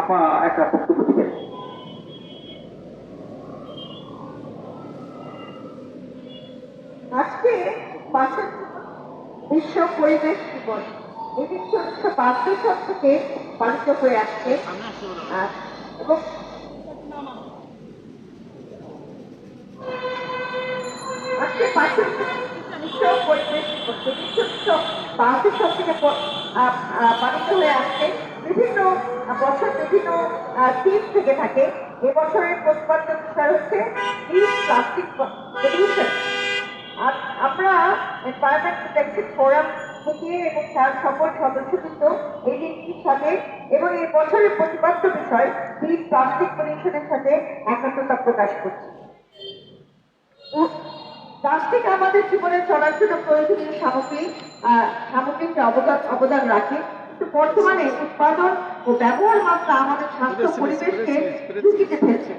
আপা একটা বক্তব্য দিবেন আজকে বিশ্ব পরিবেশ দিবস। এই বিশ্ব উনিশশো বাহাত্তর সাল থেকে পালিত হয়ে আসছে। এবং আজকে বিশ্ব পরিবেশ দিবস। বিশ্ব উনিশশো বাহাত্তর সাল থেকে পালিত হয়ে আসছে। বিভিন্ন, বছর বিভিন্ন থিম থেকে থাকে। এবছরের প্রতিপাদ্য বিষয় হচ্ছে প্লাস্টিক পলিউশন আমরা এনভায়রনমেন্ট প্রোটেকশন ফোরাম থেকে এবং তার সকল সদস্যবৃন্দ, এই দিনটির সাথে এবং এই বছরের প্রতিপাদ্য বিষয় এই প্লাস্টিক পলিউশনের সাথে একাত্মতা প্রকাশ করছি। প্লাস্টিক আমাদের জীবনে চলার জন্য প্রয়োজনীয় সামগ্রী সামগ্রিক অবদান অবদান রাখে বর্তমানে উৎপাদন ও ব্যবহার মাত্রা আমাদের স্বাস্থ্য পরিবেশকে ঝুঁকিতে ফেলছে।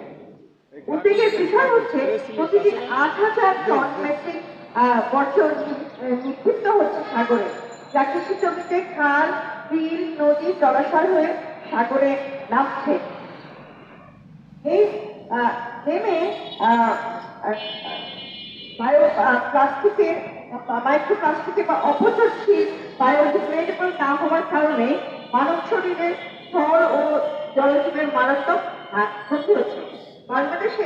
উদ্বেগের বিষয় হচ্ছে প্রতিদিন আট হাজার টন মেট্রিক আহ, বর্জ্য নিক্ষিপ্ত হচ্ছে সাগরে। যা কৃষি জমিতে খাল বিল নদী জলাশয় হয়ে সাগরে নামছে। এই নেমে বায়ো প্লাস্টিকের মাইক্রো প্লাস্টিকের বা অপচনশীল বায়োডিগ্রেডেবল না হওয়ার কারণে মানব শরীরের স্থল ও জলজীবের মারাত্মক ক্ষতি হচ্ছে। বাংলাদেশে